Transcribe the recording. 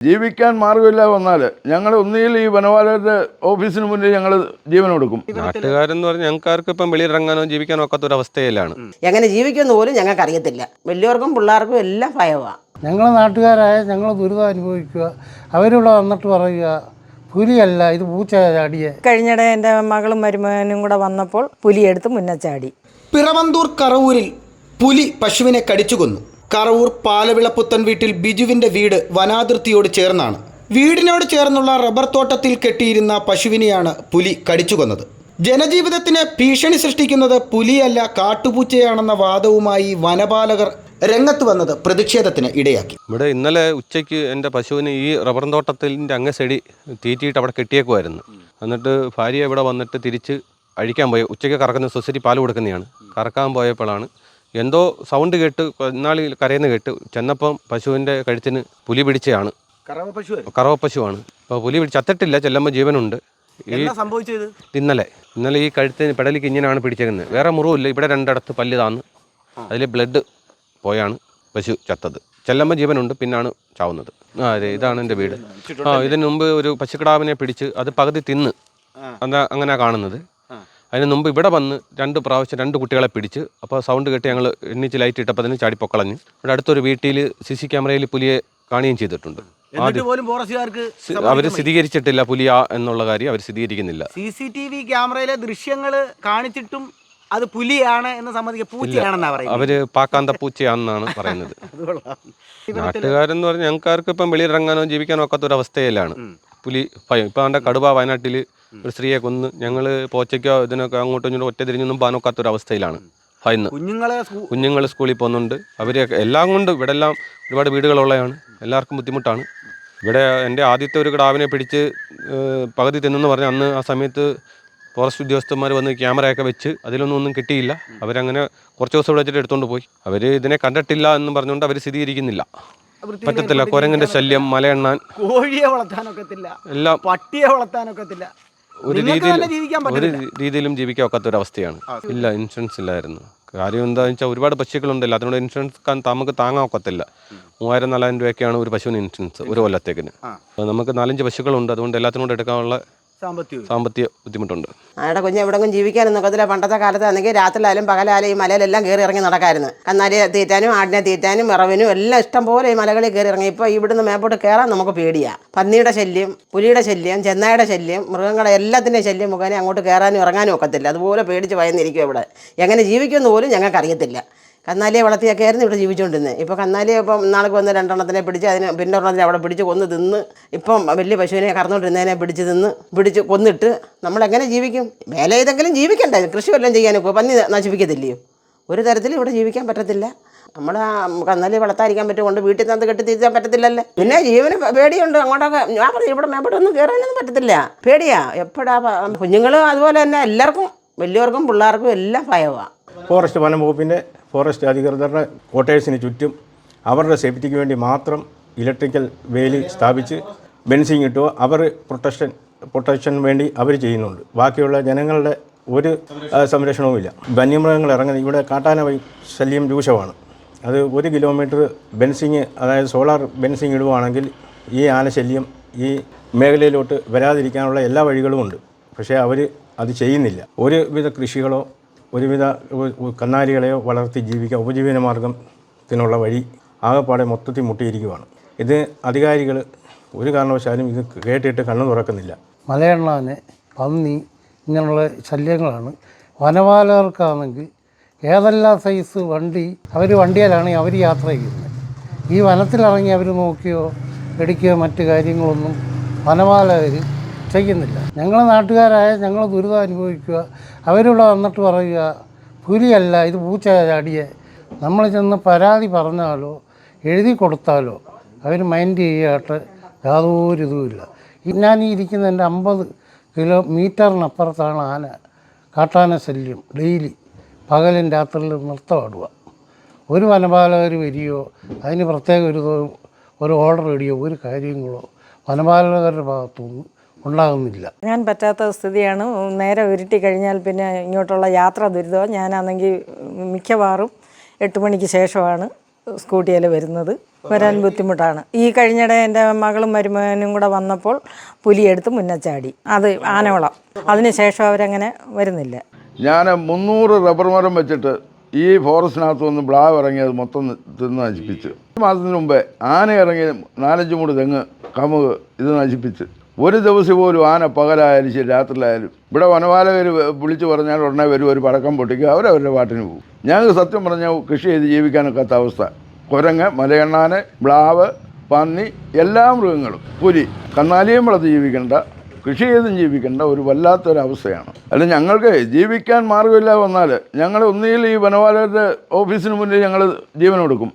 ജീവിക്കാൻ മാർഗമില്ല വന്നാൽ ഞങ്ങൾ ഒന്നുകിൽ ഈ വനപാലകരുടെ ഓഫീസിന് മുന്നിൽ ഞങ്ങൾ ജീവൻ കൊടുക്കും നാട്ടുകാരെന്ന് പറഞ്ഞാൽ ഞങ്ങൾക്കാർക്ക് ഇപ്പം വെളിയിറങ്ങാനോ ജീവിക്കാനോ ഒക്കാത്ത ഒരു അവസ്ഥയിലാണ് എങ്ങനെ ജീവിക്കുമെന്ന് പോലും ഞങ്ങൾക്ക് അറിയത്തില്ല വലിയവർക്കും പിള്ളേർക്കും എല്ലാം ഭയമാണ് ഞങ്ങൾ നാട്ടുകാരായ ഞങ്ങൾ ദുരിതം അനുഭവിക്കുക അവരിവിടെ വന്നിട്ട് പറയുക പുലിയല്ല ഇത് പൂച്ച ചാടിയെ. കഴിഞ്ഞിടെ എന്റെ മകളും മരുമകനും കൂടെ വന്നപ്പോൾ പുലിയെടുത്ത് മുന്നേ ചാടി. പിറവന്തൂർ കറവൂരിൽ പുലി പശുവിനെ കടിച്ചു കൊന്നു. കറവൂർ പാലവിളപ്പുത്തൻ വീട്ടിൽ ബിജുവിന്റെ വീട് വനാതിർത്തിയോട് ചേർന്നാണ്. വീടിനോട് ചേർന്നുള്ള റബ്ബർ തോട്ടത്തിൽ കെട്ടിയിരുന്ന പശുവിനെയാണ് പുലി കടിച്ചുകൊന്നത് ജനജീവിതത്തിന് ഭീഷണി സൃഷ്ടിക്കുന്നത് പുലിയല്ല കാട്ടുപൂച്ചയാണെന്ന വാദവുമായി വനപാലകർ രംഗത്ത് വന്നത് പ്രതിഷേധത്തിന് ഇടയാക്കി. ഇവിടെ ഇന്നലെ ഉച്ചയ്ക്ക് എന്റെ പശുവിന് ഈ റബ്ബർ തോട്ടത്തിന്റെ അങ്ങ് ചെടി തീറ്റിയിട്ട് അവിടെ കെട്ടിയേക്കുമായിരുന്നു എന്നിട്ട് ഭാര്യ ഇവിടെ വന്നിട്ട് തിരിച്ച് അഴിക്കാൻ പോയി. ഉച്ചയ്ക്ക് കറക്കുന്ന സൊസൈറ്റി പാൽ കൊടുക്കുന്നതാണ്. കറക്കാൻ പോയപ്പോഴാണ് എന്തോ സൗണ്ട് കേട്ട് ഇന്നാളി കരയുന്ന കേട്ട് ചെന്നപ്പം പശുവിന്റെ കഴുത്തിന് പുലി പിടിച്ചതാണ് കറവ പശുവാണ്. അപ്പോൾ പുലി പിടിച്ച് ചത്തിട്ടില്ല ചെല്ലുമ്പോൾ ജീവനുണ്ട്. ഈ സംഭവിച്ചത്? ഇന്നലെ ഇന്നലെ ഈ കഴുത്തിന് പെടലിക്ക് ഇങ്ങനെയാണ് പിടിച്ചേക്കുന്നത്. വേറെ മുറിവില്ല ഇവിടെ രണ്ടിടത്ത് പല്ല് താന്ന്. അതിൽ ബ്ലഡ് പോയാണ് പശു ചത്തത്. ചെല്ലമ്മ ജീവനുണ്ട് പിന്നാണ് ചാവുന്നത്. ആ അതെ ഇതാണ് എന്റെ വീട്. ആ ഇതിനു മുമ്പ് ഒരു പശുക്കിടാവിനെ പിടിച്ച് അത് പകുതി തിന്ന്. അതാ അങ്ങനെ കാണുന്നത്. അതിന് മുമ്പ് ഇവിടെ വന്ന് രണ്ട് പ്രാവശ്യം രണ്ട് കുട്ടികളെ പിടിച്ച് അപ്പോൾ സൗണ്ട് കേട്ട് ഞങ്ങൾ എണ്ണിച്ച് ലൈറ്റ് ഇട്ടപ്പോൾ തന്നെ ചാടിപ്പൊക്കളഞ്ഞു ഇവിടെ അടുത്തൊരു വീട്ടിൽ സി സി ക്യാമറയിൽ പുലിയെ കാണുകയും ചെയ്തിട്ടുണ്ട്. അവർ സ്ഥിരീകരിച്ചിട്ടില്ല പുലിയ എന്നുള്ള കാര്യം അവർ സ്ഥിരീകരിക്കുന്നില്ല. സി സി ടി വി ക്യാമറയിലെ ദൃശ്യങ്ങൾ കാണിച്ചിട്ടും അത് പുലിയാണ് എന്ന് പൂച്ചയാണെന്നാ പറയുന്നത്. അവർ പാക്കാന്ത പൂച്ചയാണെന്നാണ് പറയുന്നത്. നാട്ടുകാരെന്ന് പറഞ്ഞാൽ ഞങ്ങൾക്കാർക്ക് ഇപ്പം വെളിയിലിറങ്ങാനോ ജീവിക്കാനോ ഒക്കാത്ത ഒരു അവസ്ഥയിലാണ് പുലി ഭയം. ഇപ്പം അവന്റെ കടുവ വയനാട്ടിൽ ഒരു സ്ത്രീയെ കൊന്ന് ഞങ്ങൾ പോച്ചയ്ക്കോ ഇതിനൊക്കെ അങ്ങോട്ടും ഇങ്ങോട്ടും ഒറ്റ തിരിഞ്ഞൊന്നും പോകാനൊക്കാത്ത ഒരു അവസ്ഥയിലാണ് ഭയന്ന്. കുഞ്ഞുങ്ങളെ കുഞ്ഞുങ്ങൾ സ്കൂളിൽ പോകുന്നുണ്ട്. അവരെ എല്ലാം കൊണ്ട് ഇവിടെ എല്ലാം ഒരുപാട് വീടുകളുള്ളതാണ് എല്ലാവർക്കും ബുദ്ധിമുട്ടാണ്. ഇവിടെ എന്റെ ആദ്യത്തെ ഒരു കിടാവിനെ പിടിച്ച് പകുതി തിന്നെന്ന് പറഞ്ഞ അന്ന് ആ സമയത്ത് ഫോറസ്റ്റ് ഉദ്യോഗസ്ഥന്മാർ വന്ന് ക്യാമറയൊക്കെ വെച്ച് അതിലൊന്നും ഒന്നും കിട്ടിയില്ല. അവരങ്ങനെ കുറച്ച് ദിവസം ഇവിടെ വെച്ചിട്ട് എടുത്തുകൊണ്ട് പോയി. അവർ ഇതിനെ കണ്ടിട്ടില്ല എന്ന് പറഞ്ഞുകൊണ്ട് അവർ സ്ഥിരീകരിക്കുന്നില്ല. പറ്റത്തില്ല. കുരങ്ങന്റെ ശല്യം മലയെണ്ണാൻ. കോഴിയെ വളർത്താനൊക്കത്തില്ല. എല്ലാം പട്ടിയെ വളർത്താനൊക്കത്തില്ല. ഒരു രീതിയിൽ ഒരു രീതിയിലും ജീവിക്കാൻ ഒക്കാത്ത ഒരു അവസ്ഥയാണ് ഇല്ല ഇൻഷുറൻസ് ഇല്ലായിരുന്നു. കാര്യം എന്താണെന്ന് വെച്ചാൽ ഒരുപാട് പശുക്കളുണ്ടല്ലോ. അതിനോട് ഇൻഷുറൻസ് നമുക്ക് താങ്ങാൻ ഒക്കത്തില്ല. മൂവായിരം നാലായിരം രൂപയൊക്കെയാണ് ഒരു പശുവിന് ഇൻഷുറൻസ് ഒരു കൊല്ലത്തേക്കിന്. അപ്പോൾ നമുക്ക് നാലഞ്ച് പശുക്കളുണ്ട്. അതുകൊണ്ട് എല്ലാത്തിനോട് എടുക്കാനുള്ള സാമ്പത്തികം ബുദ്ധിമുട്ടുണ്ട്. ആടെ കുഞ്ഞ് എവിടെങ്കിലും ജീവിക്കാനൊന്നും ഒക്കത്തില്ല പണ്ടത്തെ കാലത്ത് ആണെങ്കിൽ രാത്രിയിലായാലും പകലായാലും ഈ മലയിലെല്ലാം കയറി ഇറങ്ങി നടക്കായിരുന്നു. കന്നാലിയെ തീറ്റാനും ആടിനെ തീറ്റാനും ഇറവിനും എല്ലാം ഇഷ്ടം പോലെ ഈ മലകളിൽ കയറി ഇറങ്ങി. ഇപ്പോൾ ഇവിടുന്ന് മേപ്പോട്ട് കയറാൻ നമുക്ക് പേടിയാ. പന്നിയുടെ ശല്യം പുലിയുടെ ശല്യം ചെന്നായുടെ ശല്യം മൃഗങ്ങളെ എല്ലാത്തിന്റെയും ശല്യം മുഖേന അങ്ങോട്ട് കയറാനും ഇറങ്ങാനും ഒക്കത്തില്ല. അതുപോലെ പേടിച്ച് ഭയന്നിരിക്കും ഇവിടെ. എങ്ങനെ ജീവിക്കുമെന്ന് പോലും ഞങ്ങൾക്ക് അറിയത്തില്ല കന്നാലിയെ വളർത്തിയൊക്കെ ആയിരുന്നു ഇവിടെ ജീവിച്ചുകൊണ്ടിരുന്നത്. ഇപ്പോൾ കന്നാലിയെ ഇപ്പം നാൾക്ക് വന്ന് രണ്ടെണ്ണത്തിനെ പിടിച്ച് അതിന് പിന്നെ ഒരെണ്ണത്തിനെ അവിടെ പിടിച്ച് കൊന്ന് തിന്ന് ഇപ്പം വലിയ പശുവിനെ കറന്നുകൊണ്ടിരുന്നതിനെ പിടിച്ച് തിന്ന് പിടിച്ച് കൊന്നിട്ട് നമ്മളെങ്ങനെ ജീവിക്കും? വേല ചെയ്തെങ്കിലും ജീവിക്കണ്ടേ? കൃഷി വല്ലതും ചെയ്യാനൊക്കെ പന്നി നശിപ്പിക്കത്തില്ലയോ? ഒരു തരത്തിലും ഇവിടെ ജീവിക്കാൻ പറ്റത്തില്ല. നമ്മൾ കന്നാലി വളർത്താതിരിക്കാൻ പറ്റുകൊണ്ട് വീട്ടിൽ നിന്ന് കെട്ടി തിരിച്ചാൻ പറ്റത്തില്ലല്ലേ. പിന്നെ ജീവന് പേടിയുണ്ട്. അങ്ങോട്ടൊക്കെ ഞാൻ പറഞ്ഞു ഇവിടെ മേപ്പോട്ട് ഒന്നും കയറാനൊന്നും പറ്റത്തില്ല. പേടിയാ. എപ്പോഴാ കുഞ്ഞുങ്ങളും അതുപോലെ തന്നെ എല്ലാവർക്കും വലിയവർക്കും പിള്ളേർക്കും എല്ലാം ഭയമാണ് ഫോറസ്റ്റ് വനം വകുപ്പിന്റെ ഫോറസ്റ്റ് അധികൃതരുടെ ക്വാർട്ടേഴ്സിന് ചുറ്റും അവരുടെ സേഫ്റ്റിക്ക് വേണ്ടി മാത്രം ഇലക്ട്രിക്കൽ വേലി സ്ഥാപിച്ച് ബെൻസിങ് ഇട്ടുക അവർ പ്രൊട്ടക്ഷൻ പ്രൊട്ടക്ഷൻ വേണ്ടി അവർ ചെയ്യുന്നുണ്ട്. ബാക്കിയുള്ള ജനങ്ങളുടെ ഒരു സംരക്ഷണവും സംരക്ഷണവുമില്ല. വന്യമൃഗങ്ങൾ ഇറങ്ങുന്ന ഇവിടെ കാട്ടാന ശല്യം രൂക്ഷമാണ്. അത് ഒരു കിലോമീറ്റർ ബെൻസിങ് അതായത് സോളാർ ബെൻസിങ് ഇടുവാണെങ്കിൽ ഈ ആനശല്യം ഈ മേഖലയിലോട്ട് വരാതിരിക്കാനുള്ള എല്ലാ വഴികളും ഉണ്ട്. പക്ഷേ അവർ അത് ചെയ്യുന്നില്ല. ഒരുവിധ കൃഷികളോ ഒരുവിധ കന്നാലികളെയോ വളർത്തി ജീവിക്കുക ഉപജീവന മാർഗത്തിനുള്ള വഴി ആകെപ്പാടെ മൊത്തത്തിൽ മുട്ടിയിരിക്കുവാണ്. ഇത് അധികാരികൾ ഒരു കാരണവശാലും ഇത് കേട്ടിട്ട് കണ്ണു തുറക്കുന്നില്ല. മലയണ്ണാന് പന്നി ഇങ്ങനെയുള്ള ശല്യങ്ങളാണ്. വനപാലകർക്കാണെങ്കിൽ ഏതെല്ലാം സൈസ് വണ്ടി അവർ വണ്ടിയിലാണ് അവർ യാത്ര ചെയ്യുന്നത്. ഈ വനത്തിലിറങ്ങി അവർ നോക്കിയോ എടുക്കുകയോ മറ്റു കാര്യങ്ങളൊന്നും വനപാലകർ ചെയ്യുന്നില്ല ഞങ്ങൾ നാട്ടുകാരായ ഞങ്ങൾ ദുരിതം അനുഭവിക്കുക അവരിവിടെ വന്നിട്ട് പറയുക പുലിയല്ല ഇത് പൂച്ച ചാടിയെ നമ്മൾ ചെന്ന് പരാതി പറഞ്ഞാലോ എഴുതി കൊടുത്താലോ അവർ മൈൻഡ് ചെയ്യാട്ട് യാതൊരു ഇതുമില്ല ഞാൻ ഈ ഇരിക്കുന്ന എന്റെ അമ്പത് കിലോ മീറ്ററിനപ്പുറത്താണ് ആന. കാട്ടാന ശല്യം ഡെയിലി. പകലും രാത്രിയിലും നൃത്തമാടുക ഒരു വനപാലകർ വരികയോ അതിന് പ്രത്യേക ഒരു ഒരു ഓർഡർ ഇടിയോ ഒരു കാര്യങ്ങളോ വനപാലകരുടെ ഭാഗത്തുനിന്ന് ഉണ്ടാകുന്നില്ല. ഞാൻ പറ്റാത്ത സ്ഥിതിയാണ്. നേരെ ഉരുട്ടി കഴിഞ്ഞാൽ പിന്നെ ഇങ്ങോട്ടുള്ള യാത്ര ദുരിതം ഞാനാണെങ്കിൽ മിക്കവാറും എട്ട് മണിക്ക് ശേഷമാണ് സ്കൂട്ടിയിൽ വരുന്നത്. വരാൻ ബുദ്ധിമുട്ടാണ്. ഈ കഴിഞ്ഞിടെ എന്റെ മകളും മരുമകനും കൂടെ വന്നപ്പോൾ പുലിയെടുത്ത് മുന്നച്ചാടി അത് ആനവളം. അതിനുശേഷം അവരങ്ങനെ വരുന്നില്ല. ഞാൻ മുന്നൂറ് റബ്ബർ മരം വെച്ചിട്ട് ഈ ഫോറസ്റ്റിനകത്ത് വന്ന് ബ്ലാവ് ഇറങ്ങിയത് മൊത്തം തിന്ന് നശിപ്പിച്ച്. മാസത്തിന് മുമ്പേ ആന ഇറങ്ങി നാലഞ്ച് മൂട് തെങ്ങ് കമുക് ഇത് നശിപ്പിച്ച്. ഒരു ദിവസം പോലും ആന പകലായാലും ശരി രാത്രിയിലായാലും. ഇവിടെ വനപാലകർ വിളിച്ചു പറഞ്ഞാൽ ഉടനെ വരും ഒരു പടക്കം പൊട്ടിക്കുക അവരവരുടെ പാട്ടിന് പോകും. ഞങ്ങൾക്ക് സത്യം പറഞ്ഞാൽ കൃഷി ചെയ്ത് ജീവിക്കാനൊക്കാത്ത അവസ്ഥ. കുരങ്ങ് മലയണ്ണാന് ബ്ലാവ് പന്നി എല്ലാ മൃഗങ്ങളും പുലി കന്നാലിയും വളർത്ത് ജീവിക്കേണ്ട കൃഷി ചെയ്തും ജീവിക്കേണ്ട ഒരു വല്ലാത്തൊരവസ്ഥയാണ്. അല്ല ഞങ്ങൾക്ക് ജീവിക്കാൻ മാർഗമില്ല വന്നാൽ ഞങ്ങൾ ഒന്നുകിൽ ഈ വനവാലയുടെ ഓഫീസിന് മുന്നിൽ ഞങ്ങൾ ജീവൻ കൊടുക്കും